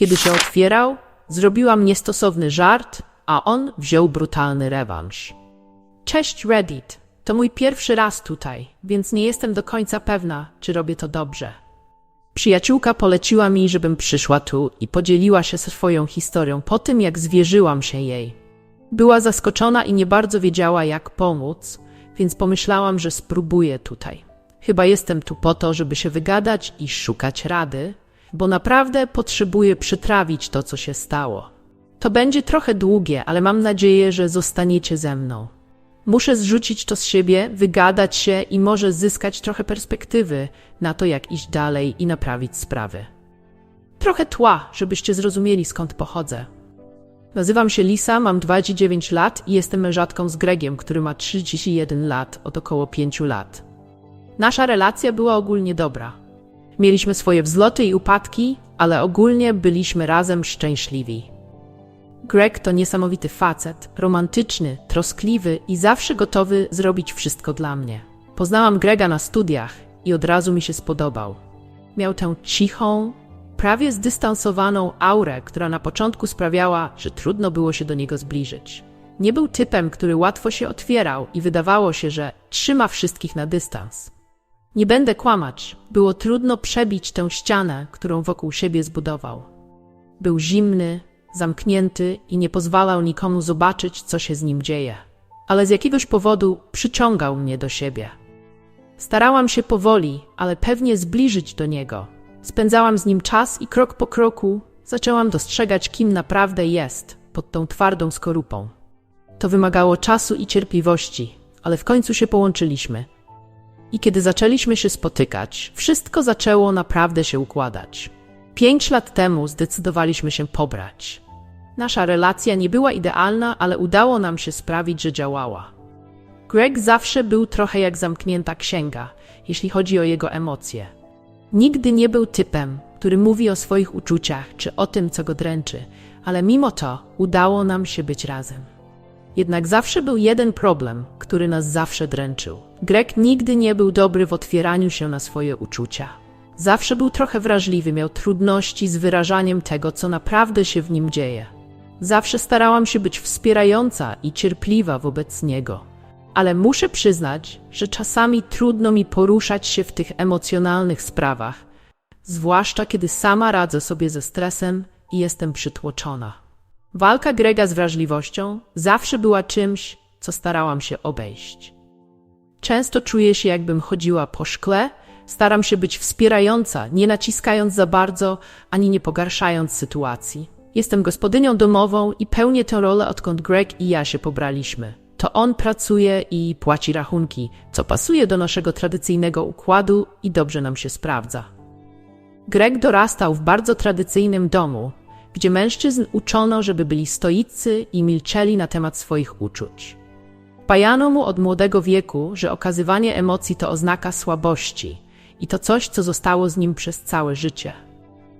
Kiedy się otwierał, zrobiłam niestosowny żart, a on wziął brutalny rewanż. Cześć Reddit, to mój pierwszy raz tutaj, więc nie jestem do końca pewna, czy robię to dobrze. Przyjaciółka poleciła mi, żebym przyszła tu i podzieliła się swoją historią po tym, jak zwierzyłam się jej. Była zaskoczona i nie bardzo wiedziała, jak pomóc, więc pomyślałam, że spróbuję tutaj. Chyba jestem tu po to, żeby się wygadać i szukać rady, bo naprawdę potrzebuję przytrawić to, co się stało. To będzie trochę długie, ale mam nadzieję, że zostaniecie ze mną. Muszę zrzucić to z siebie, wygadać się i może zyskać trochę perspektywy na to, jak iść dalej i naprawić sprawy. Trochę tła, żebyście zrozumieli skąd pochodzę. Nazywam się Lisa, mam 29 lat i jestem mężatką z Gregiem, który ma 31 lat, od około 5 lat. Nasza relacja była ogólnie dobra. Mieliśmy swoje wzloty i upadki, ale ogólnie byliśmy razem szczęśliwi. Greg to niesamowity facet, romantyczny, troskliwy i zawsze gotowy zrobić wszystko dla mnie. Poznałam Grega na studiach i od razu mi się spodobał. Miał tę cichą, prawie zdystansowaną aurę, która na początku sprawiała, że trudno było się do niego zbliżyć. Nie był typem, który łatwo się otwierał i wydawało się, że trzyma wszystkich na dystans. Nie będę kłamać, było trudno przebić tę ścianę, którą wokół siebie zbudował. Był zimny, zamknięty i nie pozwalał nikomu zobaczyć, co się z nim dzieje. Ale z jakiegoś powodu przyciągał mnie do siebie. Starałam się powoli, ale pewnie zbliżyć do niego. Spędzałam z nim czas i krok po kroku zaczęłam dostrzegać, kim naprawdę jest pod tą twardą skorupą. To wymagało czasu i cierpliwości, ale w końcu się połączyliśmy. I kiedy zaczęliśmy się spotykać, wszystko zaczęło naprawdę się układać. Pięć lat temu zdecydowaliśmy się pobrać. Nasza relacja nie była idealna, ale udało nam się sprawić, że działała. Greg zawsze był trochę jak zamknięta księga, jeśli chodzi o jego emocje. Nigdy nie był typem, który mówi o swoich uczuciach czy o tym, co go dręczy, ale mimo to udało nam się być razem. Jednak zawsze był jeden problem, który nas zawsze dręczył. Greg nigdy nie był dobry w otwieraniu się na swoje uczucia. Zawsze był trochę wrażliwy, miał trudności z wyrażaniem tego, co naprawdę się w nim dzieje. Zawsze starałam się być wspierająca i cierpliwa wobec niego. Ale muszę przyznać, że czasami trudno mi poruszać się w tych emocjonalnych sprawach, zwłaszcza kiedy sama radzę sobie ze stresem i jestem przytłoczona. Walka Grega z wrażliwością zawsze była czymś, co starałam się obejść. Często czuję się, jakbym chodziła po szkle, staram się być wspierająca, nie naciskając za bardzo ani nie pogarszając sytuacji. Jestem gospodynią domową i pełnię tę rolę, odkąd Greg i ja się pobraliśmy. To on pracuje i płaci rachunki, co pasuje do naszego tradycyjnego układu i dobrze nam się sprawdza. Greg dorastał w bardzo tradycyjnym domu, gdzie mężczyzn uczono, żeby byli stoicy i milczeli na temat swoich uczuć. Pajano mu od młodego wieku, że okazywanie emocji to oznaka słabości i to coś, co zostało z nim przez całe życie.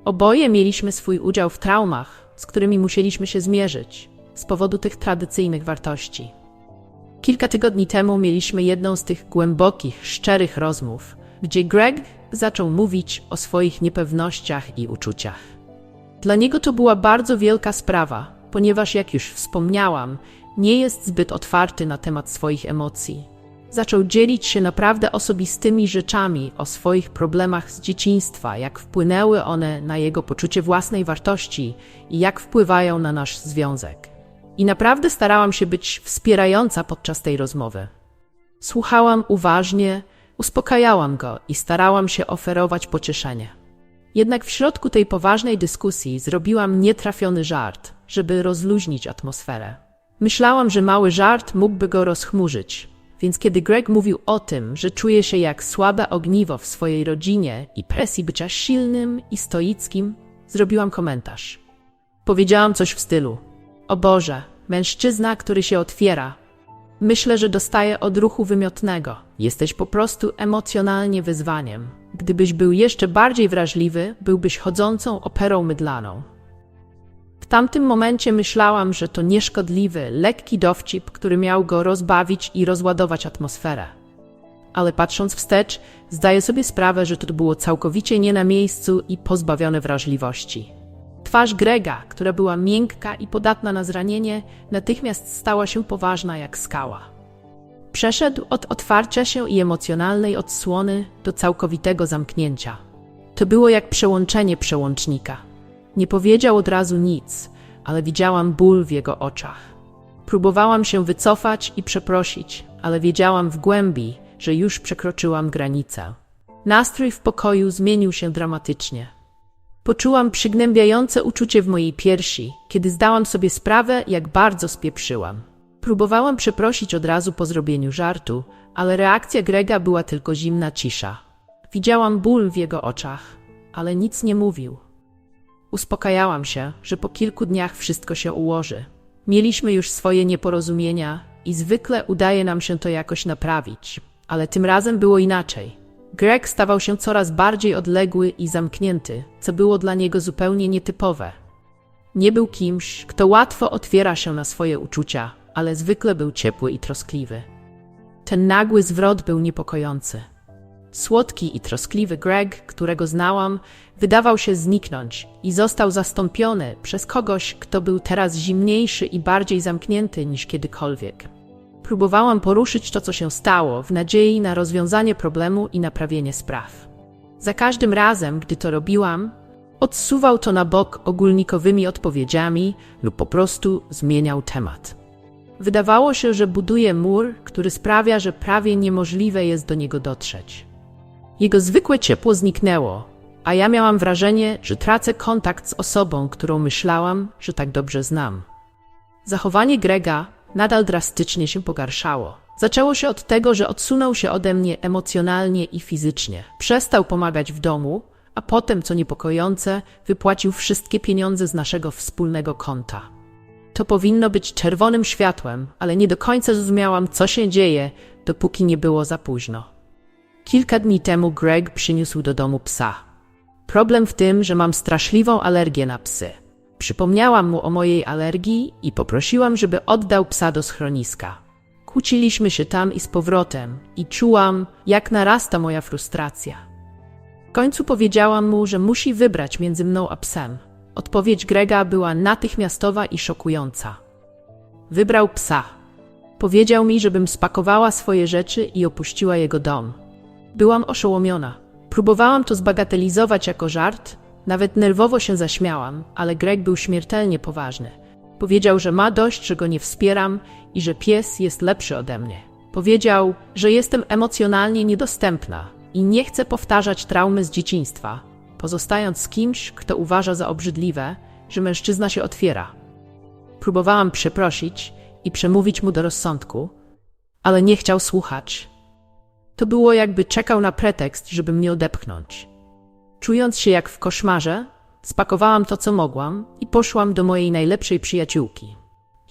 Oboje mieliśmy swój udział w traumach, z którymi musieliśmy się zmierzyć z powodu tych tradycyjnych wartości. Kilka tygodni temu mieliśmy jedną z tych głębokich, szczerych rozmów, gdzie Greg zaczął mówić o swoich niepewnościach i uczuciach. Dla niego to była bardzo wielka sprawa, ponieważ, jak już wspomniałam, nie jest zbyt otwarty na temat swoich emocji. Zaczął dzielić się naprawdę osobistymi rzeczami o swoich problemach z dzieciństwa, jak wpłynęły one na jego poczucie własnej wartości i jak wpływają na nasz związek. I naprawdę starałam się być wspierająca podczas tej rozmowy. Słuchałam uważnie, uspokajałam go i starałam się oferować pocieszenie. Jednak w środku tej poważnej dyskusji zrobiłam nietrafiony żart, żeby rozluźnić atmosferę. Myślałam, że mały żart mógłby go rozchmurzyć, więc kiedy Greg mówił o tym, że czuje się jak słabe ogniwo w swojej rodzinie i presji bycia silnym i stoickim, zrobiłam komentarz. Powiedziałam coś w stylu: O Boże, mężczyzna, który się otwiera. Myślę, że dostaje odruchu wymiotnego. Jesteś po prostu emocjonalnie wyzwaniem. Gdybyś był jeszcze bardziej wrażliwy, byłbyś chodzącą operą mydlaną. W tamtym momencie myślałam, że to nieszkodliwy, lekki dowcip, który miał go rozbawić i rozładować atmosferę. Ale patrząc wstecz, zdaję sobie sprawę, że to było całkowicie nie na miejscu i pozbawione wrażliwości. Twarz Grega, która była miękka i podatna na zranienie, natychmiast stała się poważna jak skała. Przeszedł od otwarcia się i emocjonalnej odsłony do całkowitego zamknięcia. To było jak przełączenie przełącznika. Nie powiedział od razu nic, ale widziałam ból w jego oczach. Próbowałam się wycofać i przeprosić, ale wiedziałam w głębi, że już przekroczyłam granicę. Nastrój w pokoju zmienił się dramatycznie. Poczułam przygnębiające uczucie w mojej piersi, kiedy zdałam sobie sprawę, jak bardzo spieprzyłam. Próbowałam przeprosić od razu po zrobieniu żartu, ale reakcja Grega była tylko zimna cisza. Widziałam ból w jego oczach, ale nic nie mówił. Uspokajałam się, że po kilku dniach wszystko się ułoży. Mieliśmy już swoje nieporozumienia i zwykle udaje nam się to jakoś naprawić, ale tym razem było inaczej. Greg stawał się coraz bardziej odległy i zamknięty, co było dla niego zupełnie nietypowe. Nie był kimś, kto łatwo otwiera się na swoje uczucia, ale zwykle był ciepły i troskliwy. Ten nagły zwrot był niepokojący. Słodki i troskliwy Greg, którego znałam, wydawał się zniknąć i został zastąpiony przez kogoś, kto był teraz zimniejszy i bardziej zamknięty niż kiedykolwiek. Próbowałam poruszyć to, co się stało, w nadziei na rozwiązanie problemu i naprawienie spraw. Za każdym razem, gdy to robiłam, odsuwał to na bok ogólnikowymi odpowiedziami lub po prostu zmieniał temat. Wydawało się, że buduje mur, który sprawia, że prawie niemożliwe jest do niego dotrzeć. Jego zwykłe ciepło zniknęło, a ja miałam wrażenie, że tracę kontakt z osobą, którą myślałam, że tak dobrze znam. Zachowanie Grega nadal drastycznie się pogarszało. Zaczęło się od tego, że odsunął się ode mnie emocjonalnie i fizycznie. Przestał pomagać w domu, a potem, co niepokojące, wypłacił wszystkie pieniądze z naszego wspólnego konta. To powinno być czerwonym światłem, ale nie do końca zrozumiałam, co się dzieje, dopóki nie było za późno. Kilka dni temu Greg przyniósł do domu psa. Problem w tym, że mam straszliwą alergię na psy. Przypomniałam mu o mojej alergii i poprosiłam, żeby oddał psa do schroniska. Kłóciliśmy się tam i z powrotem i czułam, jak narasta moja frustracja. W końcu powiedziałam mu, że musi wybrać między mną a psem. Odpowiedź Grega była natychmiastowa i szokująca. Wybrał psa. Powiedział mi, żebym spakowała swoje rzeczy i opuściła jego dom. Byłam oszołomiona. Próbowałam to zbagatelizować jako żart, nawet nerwowo się zaśmiałam, ale Greg był śmiertelnie poważny. Powiedział, że ma dość, że go nie wspieram i że pies jest lepszy ode mnie. Powiedział, że jestem emocjonalnie niedostępna i nie chcę powtarzać traumy z dzieciństwa, pozostając z kimś, kto uważa za obrzydliwe, że mężczyzna się otwiera. Próbowałam przeprosić i przemówić mu do rozsądku, ale nie chciał słuchać. To było jakby czekał na pretekst, żeby mnie odepchnąć. Czując się jak w koszmarze, spakowałam to, co mogłam i poszłam do mojej najlepszej przyjaciółki.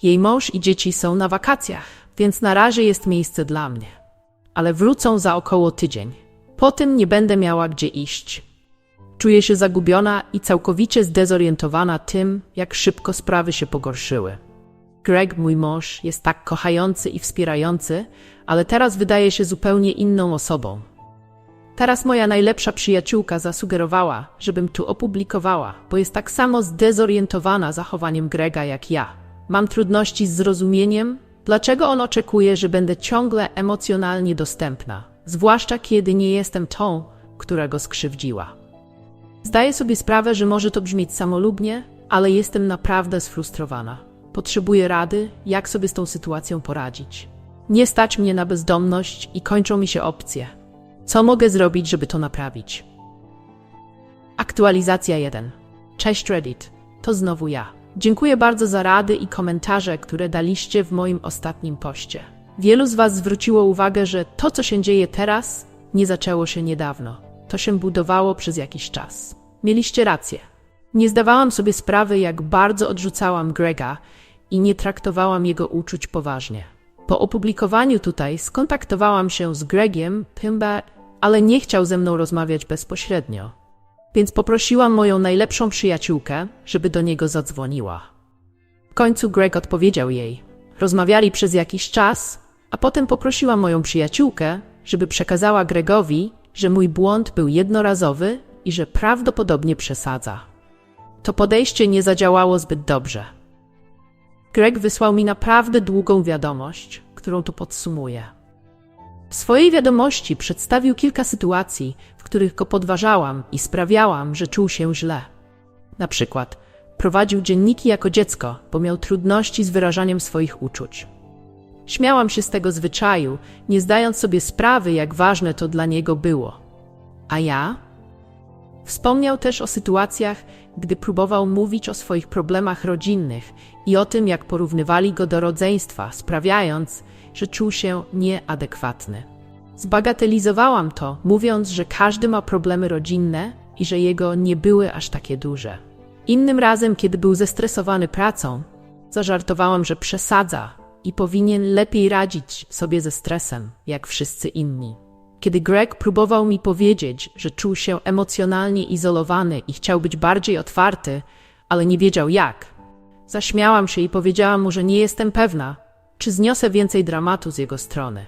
Jej mąż i dzieci są na wakacjach, więc na razie jest miejsce dla mnie. Ale wrócą za około tydzień. Po tym nie będę miała gdzie iść. Czuję się zagubiona i całkowicie zdezorientowana tym, jak szybko sprawy się pogorszyły. Greg, mój mąż, jest tak kochający i wspierający, ale teraz wydaje się zupełnie inną osobą. Teraz moja najlepsza przyjaciółka zasugerowała, żebym tu opublikowała, bo jest tak samo zdezorientowana zachowaniem Grega jak ja. Mam trudności z zrozumieniem, dlaczego on oczekuje, że będę ciągle emocjonalnie dostępna, zwłaszcza kiedy nie jestem tą, która go skrzywdziła. Zdaję sobie sprawę, że może to brzmieć samolubnie, ale jestem naprawdę sfrustrowana. Potrzebuję rady, jak sobie z tą sytuacją poradzić. Nie stać mnie na bezdomność i kończą mi się opcje. Co mogę zrobić, żeby to naprawić? Aktualizacja 1. Cześć Reddit, to znowu ja. Dziękuję bardzo za rady i komentarze, które daliście w moim ostatnim poście. Wielu z Was zwróciło uwagę, że to, co się dzieje teraz, nie zaczęło się niedawno. To się budowało przez jakiś czas. Mieliście rację. Nie zdawałam sobie sprawy, jak bardzo odrzucałam Grega i nie traktowałam jego uczuć poważnie. Po opublikowaniu tutaj skontaktowałam się z Gregiem Pimba, ale nie chciał ze mną rozmawiać bezpośrednio. Więc poprosiłam moją najlepszą przyjaciółkę, żeby do niego zadzwoniła. W końcu Greg odpowiedział jej. Rozmawiali przez jakiś czas, a potem poprosiłam moją przyjaciółkę, żeby przekazała Gregowi, że mój błąd był jednorazowy i że prawdopodobnie przesadza. To podejście nie zadziałało zbyt dobrze. Greg wysłał mi naprawdę długą wiadomość, którą tu podsumuję. W swojej wiadomości przedstawił kilka sytuacji, w których go podważałam i sprawiałam, że czuł się źle. Na przykład prowadził dzienniki jako dziecko, bo miał trudności z wyrażaniem swoich uczuć. Śmiałam się z tego zwyczaju, nie zdając sobie sprawy, jak ważne to dla niego było. A ja? Wspomniał też o sytuacjach, gdy próbował mówić o swoich problemach rodzinnych i o tym, jak porównywali go do rodzeństwa, sprawiając, że czuł się nieadekwatny. Zbagatelizowałam to, mówiąc, że każdy ma problemy rodzinne i że jego nie były aż takie duże. Innym razem, kiedy był zestresowany pracą, zażartowałam, że przesadza i powinien lepiej radzić sobie ze stresem, jak wszyscy inni. Kiedy Greg próbował mi powiedzieć, że czuł się emocjonalnie izolowany i chciał być bardziej otwarty, ale nie wiedział jak, zaśmiałam się i powiedziałam mu, że nie jestem pewna, czy zniosę więcej dramatu z jego strony.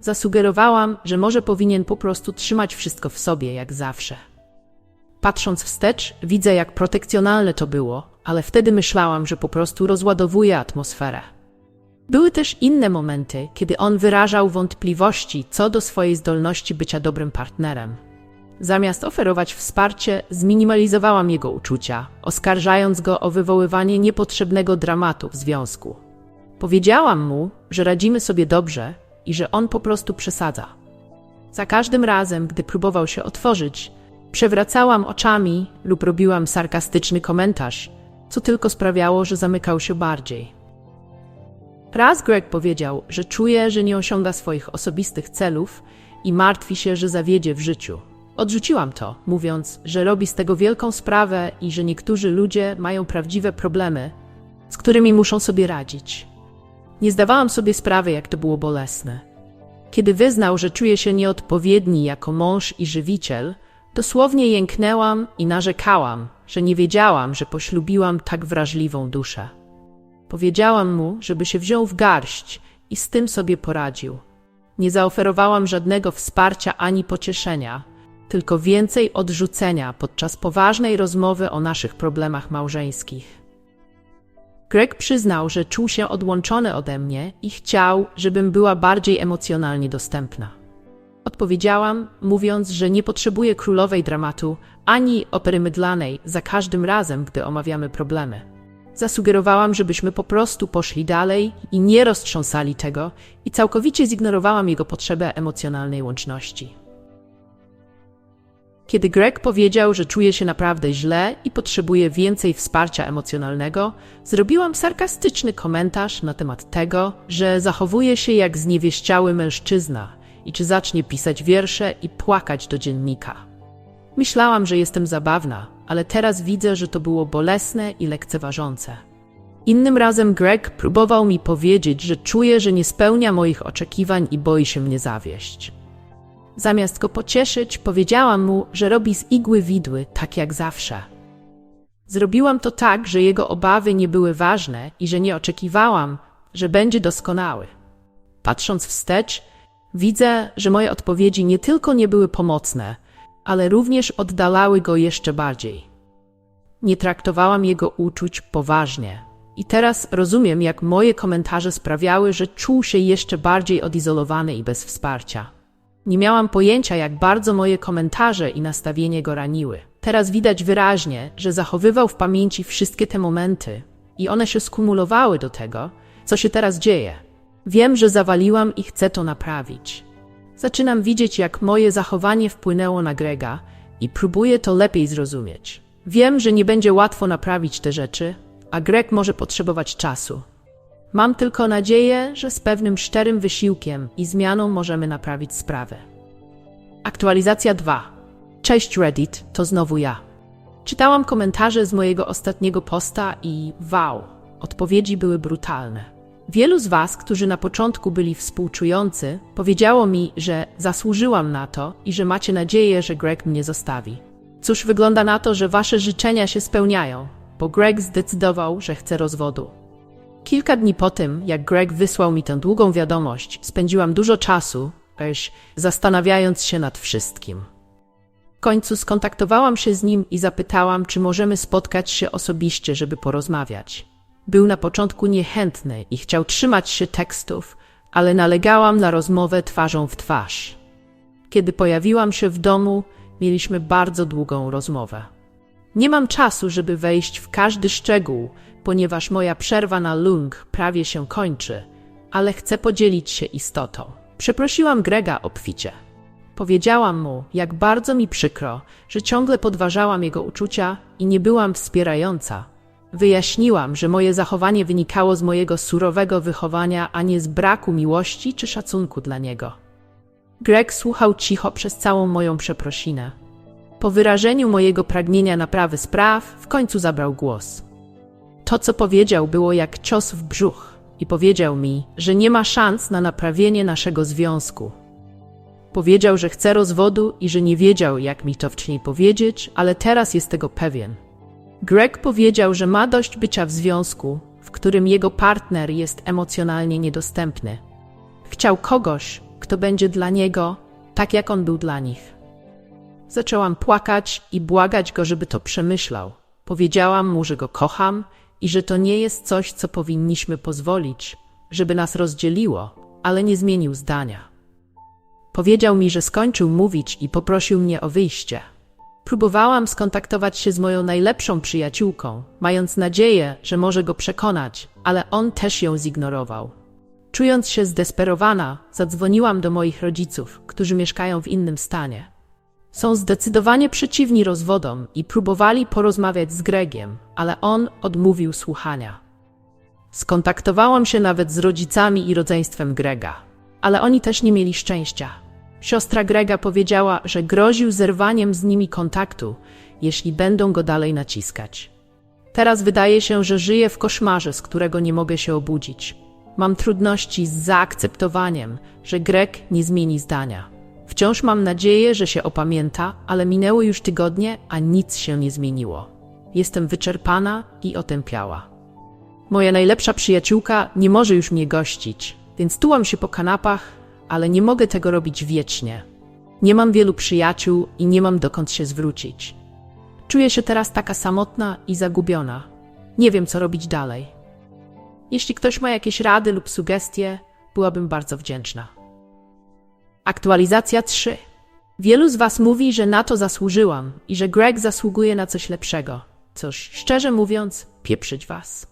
Zasugerowałam, że może powinien po prostu trzymać wszystko w sobie, jak zawsze. Patrząc wstecz, widzę, jak protekcjonalne to było, ale wtedy myślałam, że po prostu rozładowuje atmosferę. Były też inne momenty, kiedy on wyrażał wątpliwości co do swojej zdolności bycia dobrym partnerem. Zamiast oferować wsparcie, zminimalizowałam jego uczucia, oskarżając go o wywoływanie niepotrzebnego dramatu w związku. Powiedziałam mu, że radzimy sobie dobrze i że on po prostu przesadza. Za każdym razem, gdy próbował się otworzyć, przewracałam oczami lub robiłam sarkastyczny komentarz, co tylko sprawiało, że zamykał się bardziej. Raz Greg powiedział, że czuje, że nie osiąga swoich osobistych celów i martwi się, że zawiedzie w życiu. Odrzuciłam to, mówiąc, że robi z tego wielką sprawę i że niektórzy ludzie mają prawdziwe problemy, z którymi muszą sobie radzić. Nie zdawałam sobie sprawy, jak to było bolesne. Kiedy wyznał, że czuje się nieodpowiedni jako mąż i żywiciel, dosłownie jęknęłam i narzekałam, że nie wiedziałam, że poślubiłam tak wrażliwą duszę. Powiedziałam mu, żeby się wziął w garść i z tym sobie poradził. Nie zaoferowałam żadnego wsparcia ani pocieszenia, tylko więcej odrzucenia podczas poważnej rozmowy o naszych problemach małżeńskich. Greg przyznał, że czuł się odłączony ode mnie i chciał, żebym była bardziej emocjonalnie dostępna. Odpowiedziałam, mówiąc, że nie potrzebuję królowej dramatu ani opery mydlanej za każdym razem, gdy omawiamy problemy. Zasugerowałam, żebyśmy po prostu poszli dalej i nie roztrząsali tego, i całkowicie zignorowałam jego potrzebę emocjonalnej łączności. Kiedy Greg powiedział, że czuje się naprawdę źle i potrzebuje więcej wsparcia emocjonalnego, zrobiłam sarkastyczny komentarz na temat tego, że zachowuje się jak zniewieściały mężczyzna i czy zacznie pisać wiersze i płakać do dziennika. Myślałam, że jestem zabawna, ale teraz widzę, że to było bolesne i lekceważące. Innym razem Greg próbował mi powiedzieć, że czuje, że nie spełnia moich oczekiwań i boi się mnie zawieść. Zamiast go pocieszyć, powiedziałam mu, że robi z igły widły, tak jak zawsze. Zrobiłam to tak, że jego obawy nie były ważne i że nie oczekiwałam, że będzie doskonały. Patrząc wstecz, widzę, że moje odpowiedzi nie tylko nie były pomocne, ale również oddalały go jeszcze bardziej. Nie traktowałam jego uczuć poważnie. I teraz rozumiem, jak moje komentarze sprawiały, że czuł się jeszcze bardziej odizolowany i bez wsparcia. Nie miałam pojęcia, jak bardzo moje komentarze i nastawienie go raniły. Teraz widać wyraźnie, że zachowywał w pamięci wszystkie te momenty i one się skumulowały do tego, co się teraz dzieje. Wiem, że zawaliłam i chcę to naprawić. Zaczynam widzieć, jak moje zachowanie wpłynęło na Grega i próbuję to lepiej zrozumieć. Wiem, że nie będzie łatwo naprawić te rzeczy, a Greg może potrzebować czasu. Mam tylko nadzieję, że z pewnym szczerym wysiłkiem i zmianą możemy naprawić sprawę. Aktualizacja 2. Cześć Reddit, to znowu ja. Czytałam komentarze z mojego ostatniego posta i wow, odpowiedzi były brutalne. Wielu z Was, którzy na początku byli współczujący, powiedziało mi, że zasłużyłam na to i że macie nadzieję, że Greg mnie zostawi. Cóż, wygląda na to, że Wasze życzenia się spełniają, bo Greg zdecydował, że chce rozwodu. Kilka dni po tym, jak Greg wysłał mi tę długą wiadomość, spędziłam dużo czasu, zastanawiając się nad wszystkim. W końcu skontaktowałam się z nim i zapytałam, czy możemy spotkać się osobiście, żeby porozmawiać. Był na początku niechętny i chciał trzymać się tekstów, ale nalegałam na rozmowę twarzą w twarz. Kiedy pojawiłam się w domu, mieliśmy bardzo długą rozmowę. Nie mam czasu, żeby wejść w każdy szczegół, ponieważ moja przerwa na lung prawie się kończy, ale chcę podzielić się istotą. Przeprosiłam Grega obficie. Powiedziałam mu, jak bardzo mi przykro, że ciągle podważałam jego uczucia i nie byłam wspierająca. Wyjaśniłam, że moje zachowanie wynikało z mojego surowego wychowania, a nie z braku miłości czy szacunku dla niego. Greg słuchał cicho przez całą moją przeprosinę. Po wyrażeniu mojego pragnienia naprawy spraw, w końcu zabrał głos. To, co powiedział, było jak cios w brzuch i powiedział mi, że nie ma szans na naprawienie naszego związku. Powiedział, że chce rozwodu i że nie wiedział, jak mi to wcześniej powiedzieć, ale teraz jest tego pewien. Greg powiedział, że ma dość bycia w związku, w którym jego partner jest emocjonalnie niedostępny. Chciał kogoś, kto będzie dla niego tak, jak on był dla nich. Zaczęłam płakać i błagać go, żeby to przemyślał. Powiedziałam mu, że go kocham i że to nie jest coś, co powinniśmy pozwolić, żeby nas rozdzieliło, ale nie zmienił zdania. Powiedział mi, że skończył mówić i poprosił mnie o wyjście. Próbowałam skontaktować się z moją najlepszą przyjaciółką, mając nadzieję, że może go przekonać, ale on też ją zignorował. Czując się zdesperowana, zadzwoniłam do moich rodziców, którzy mieszkają w innym stanie. Są zdecydowanie przeciwni rozwodom i próbowali porozmawiać z Gregiem, ale on odmówił słuchania. Skontaktowałam się nawet z rodzicami i rodzeństwem Grega, ale oni też nie mieli szczęścia. Siostra Grega powiedziała, że groził zerwaniem z nimi kontaktu, jeśli będą go dalej naciskać. Teraz wydaje się, że żyję w koszmarze, z którego nie mogę się obudzić. Mam trudności z zaakceptowaniem, że Greg nie zmieni zdania. Wciąż mam nadzieję, że się opamięta, ale minęły już tygodnie, a nic się nie zmieniło. Jestem wyczerpana i otępiała. Moja najlepsza przyjaciółka nie może już mnie gościć, więc tułam się po kanapach, ale nie mogę tego robić wiecznie. Nie mam wielu przyjaciół i nie mam dokąd się zwrócić. Czuję się teraz taka samotna i zagubiona. Nie wiem, co robić dalej. Jeśli ktoś ma jakieś rady lub sugestie, byłabym bardzo wdzięczna. Aktualizacja 3. Wielu z Was mówi, że na to zasłużyłam i że Greg zasługuje na coś lepszego. Cóż, szczerze mówiąc, pieprzyć Was.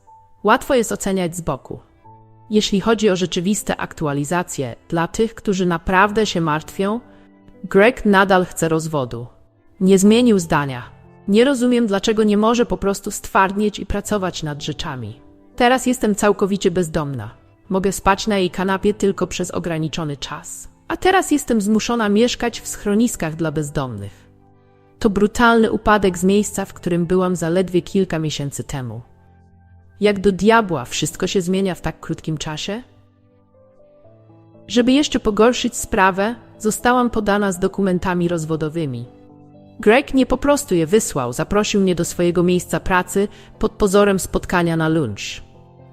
Łatwo jest oceniać z boku. Jeśli chodzi o rzeczywiste aktualizacje, dla tych, którzy naprawdę się martwią, Greg nadal chce rozwodu. Nie zmienił zdania. Nie rozumiem, dlaczego nie może po prostu stwardnieć i pracować nad rzeczami. Teraz jestem całkowicie bezdomna. Mogę spać na jej kanapie tylko przez ograniczony czas. A teraz jestem zmuszona mieszkać w schroniskach dla bezdomnych. To brutalny upadek z miejsca, w którym byłam zaledwie kilka miesięcy temu. Jak do diabła wszystko się zmienia w tak krótkim czasie? Żeby jeszcze pogorszyć sprawę, zostałam podana z dokumentami rozwodowymi. Greg nie po prostu je wysłał, zaprosił mnie do swojego miejsca pracy pod pozorem spotkania na lunch.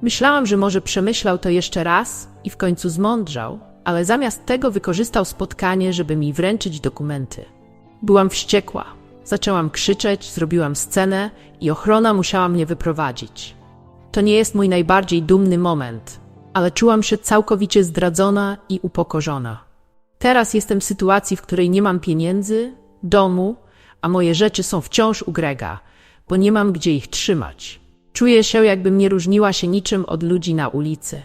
Myślałam, że może przemyślał to jeszcze raz i w końcu zmądrzał, ale zamiast tego wykorzystał spotkanie, żeby mi wręczyć dokumenty. Byłam wściekła. Zaczęłam krzyczeć, zrobiłam scenę i ochrona musiała mnie wyprowadzić. To nie jest mój najbardziej dumny moment, ale czułam się całkowicie zdradzona i upokorzona. Teraz jestem w sytuacji, w której nie mam pieniędzy, domu, a moje rzeczy są wciąż u Grega, bo nie mam gdzie ich trzymać. Czuję się, jakbym nie różniła się niczym od ludzi na ulicy.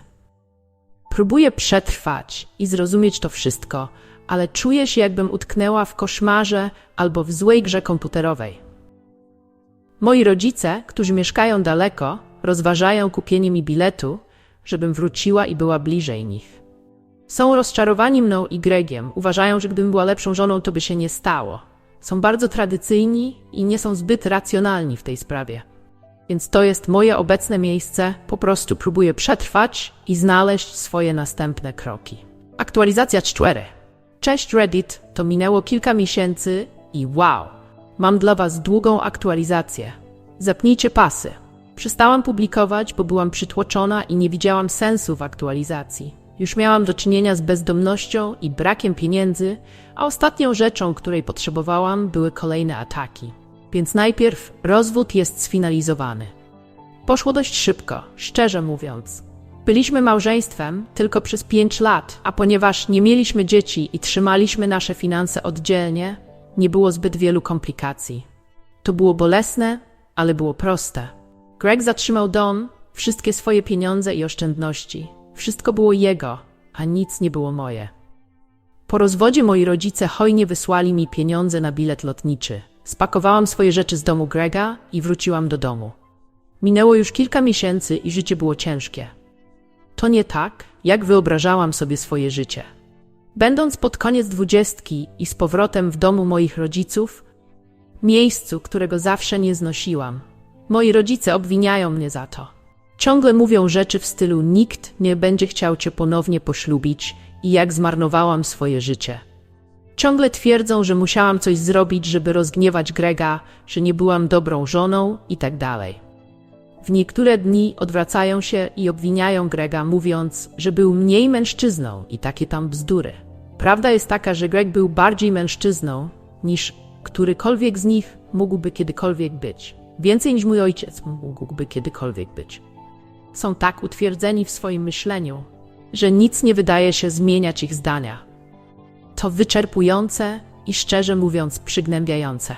Próbuję przetrwać i zrozumieć to wszystko, ale czuję się, jakbym utknęła w koszmarze albo w złej grze komputerowej. Moi rodzice, którzy mieszkają daleko, rozważają kupienie mi biletu, żebym wróciła i była bliżej nich. Są rozczarowani mną i Gregiem, uważają, że gdybym była lepszą żoną, to by się nie stało. Są bardzo tradycyjni i nie są zbyt racjonalni w tej sprawie. Więc to jest moje obecne miejsce, po prostu próbuję przetrwać i znaleźć swoje następne kroki. Aktualizacja 4. Cześć Reddit, to minęło kilka miesięcy i wow, mam dla Was długą aktualizację. Zapnijcie pasy. Przestałam publikować, bo byłam przytłoczona i nie widziałam sensu w aktualizacji. Już miałam do czynienia z bezdomnością i brakiem pieniędzy, a ostatnią rzeczą, której potrzebowałam, były kolejne ataki. Więc najpierw rozwód jest sfinalizowany. Poszło dość szybko, szczerze mówiąc. Byliśmy małżeństwem tylko przez pięć lat, a ponieważ nie mieliśmy dzieci i trzymaliśmy nasze finanse oddzielnie, nie było zbyt wielu komplikacji. To było bolesne, ale było proste. Greg zatrzymał dom, wszystkie swoje pieniądze i oszczędności. Wszystko było jego, a nic nie było moje. Po rozwodzie moi rodzice hojnie wysłali mi pieniądze na bilet lotniczy. Spakowałam swoje rzeczy z domu Grega i wróciłam do domu. Minęło już kilka miesięcy i życie było ciężkie. To nie tak, jak wyobrażałam sobie swoje życie. Będąc pod koniec dwudziestki i z powrotem w domu moich rodziców, miejscu, którego zawsze nie znosiłam, moi rodzice obwiniają mnie za to. Ciągle mówią rzeczy w stylu nikt nie będzie chciał cię ponownie poślubić i jak zmarnowałam swoje życie. Ciągle twierdzą, że musiałam coś zrobić, żeby rozgniewać Grega, że nie byłam dobrą żoną i tak. W niektóre dni odwracają się i obwiniają Grega, mówiąc, że był mniej mężczyzną i takie tam bzdury. Prawda jest taka, że Greg był bardziej mężczyzną niż którykolwiek z nich mógłby kiedykolwiek być. Więcej niż mój ojciec mógłby kiedykolwiek być. Są tak utwierdzeni w swoim myśleniu, że nic nie wydaje się zmieniać ich zdania. To wyczerpujące i szczerze mówiąc przygnębiające.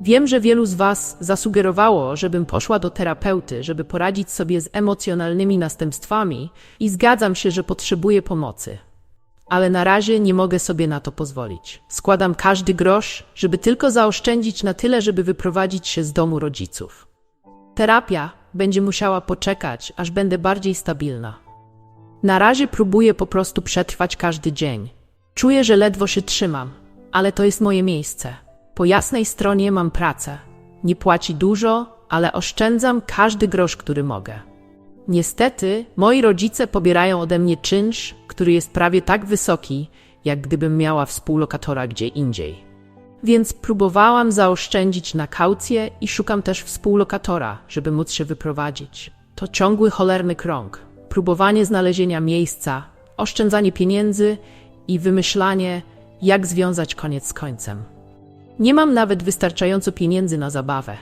Wiem, że wielu z Was zasugerowało, żebym poszła do terapeuty, żeby poradzić sobie z emocjonalnymi następstwami i zgadzam się, że potrzebuję pomocy. Ale na razie nie mogę sobie na to pozwolić. Składam każdy grosz, żeby tylko zaoszczędzić na tyle, żeby wyprowadzić się z domu rodziców. Terapia będzie musiała poczekać, aż będę bardziej stabilna. Na razie próbuję po prostu przetrwać każdy dzień. Czuję, że ledwo się trzymam, ale to jest moje miejsce. Po jasnej stronie mam pracę. Nie płaci dużo, ale oszczędzam każdy grosz, który mogę. Niestety, moi rodzice pobierają ode mnie czynsz, który jest prawie tak wysoki, jak gdybym miała współlokatora gdzie indziej. Więc próbowałam zaoszczędzić na kaucję i szukam też współlokatora, żeby móc się wyprowadzić. To ciągły cholerny krąg. Próbowanie znalezienia miejsca, oszczędzanie pieniędzy i wymyślanie, jak związać koniec z końcem. Nie mam nawet wystarczająco pieniędzy na zabawę.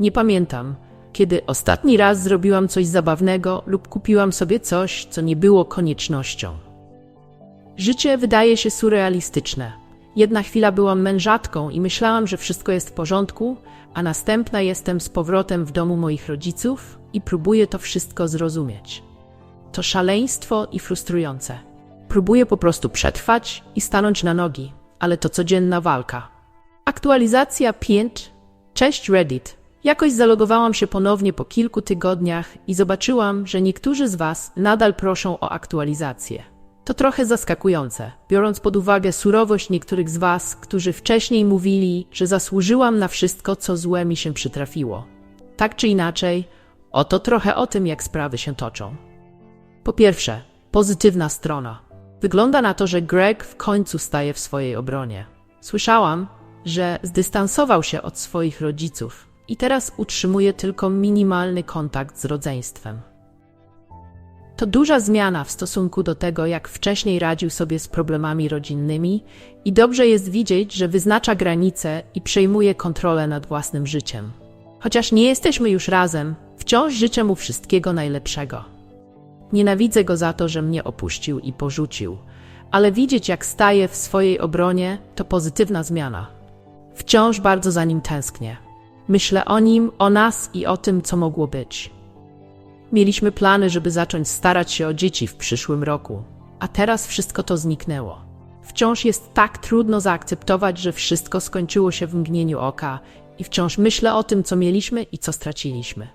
Nie pamiętam, kiedy ostatni raz zrobiłam coś zabawnego lub kupiłam sobie coś, co nie było koniecznością. Życie wydaje się surrealistyczne. Jedna chwila byłam mężatką i myślałam, że wszystko jest w porządku, a następna jestem z powrotem w domu moich rodziców i próbuję to wszystko zrozumieć. To szaleństwo i frustrujące. Próbuję po prostu przetrwać i stanąć na nogi, ale to codzienna walka. Aktualizacja 5. Cześć Reddit. Jakoś zalogowałam się ponownie po kilku tygodniach i zobaczyłam, że niektórzy z Was nadal proszą o aktualizację. To trochę zaskakujące, biorąc pod uwagę surowość niektórych z Was, którzy wcześniej mówili, że zasłużyłam na wszystko, co złe mi się przytrafiło. Tak czy inaczej, oto trochę o tym, jak sprawy się toczą. Po pierwsze, pozytywna strona. Wygląda na to, że Greg w końcu staje w swojej obronie. Słyszałam, że zdystansował się od swoich rodziców i teraz utrzymuje tylko minimalny kontakt z rodzeństwem. To duża zmiana w stosunku do tego, jak wcześniej radził sobie z problemami rodzinnymi, i dobrze jest widzieć, że wyznacza granice i przejmuje kontrolę nad własnym życiem. Chociaż nie jesteśmy już razem, wciąż życzę mu wszystkiego najlepszego. Nienawidzę go za to, że mnie opuścił i porzucił, ale widzieć, jak staje w swojej obronie, to pozytywna zmiana. Wciąż bardzo za nim tęsknię. Myślę o nim, o nas i o tym, co mogło być. Mieliśmy plany, żeby zacząć starać się o dzieci w przyszłym roku, a teraz wszystko to zniknęło. Wciąż jest tak trudno zaakceptować, że wszystko skończyło się w mgnieniu oka i wciąż myślę o tym, co mieliśmy i co straciliśmy.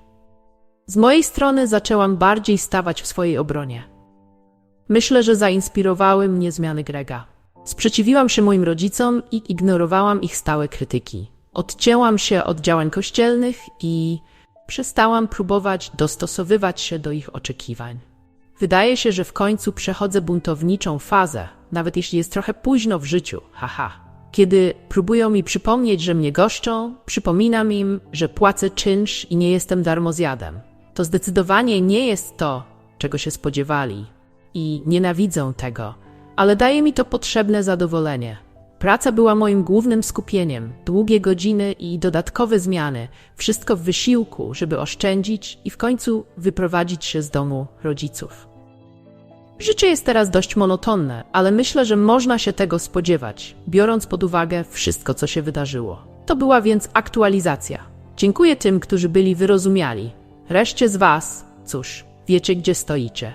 Z mojej strony zaczęłam bardziej stawać w swojej obronie. Myślę, że zainspirowały mnie zmiany Grega. Sprzeciwiłam się moim rodzicom i ignorowałam ich stałe krytyki. Odcięłam się od działań kościelnych i przestałam próbować dostosowywać się do ich oczekiwań. Wydaje się, że w końcu przechodzę buntowniczą fazę, nawet jeśli jest trochę późno w życiu, haha. Kiedy próbują mi przypomnieć, że mnie goszczą, przypominam im, że płacę czynsz i nie jestem darmozjadem. To zdecydowanie nie jest to, czego się spodziewali. i nienawidzę tego, ale daje mi to potrzebne zadowolenie. Praca była moim głównym skupieniem, długie godziny i dodatkowe zmiany, wszystko w wysiłku, żeby oszczędzić i w końcu wyprowadzić się z domu rodziców. Życie jest teraz dość monotonne, ale myślę, że można się tego spodziewać, biorąc pod uwagę wszystko, co się wydarzyło. To była więc aktualizacja. Dziękuję tym, którzy byli wyrozumiali. Reszcie z Was, cóż, wiecie, gdzie stoicie.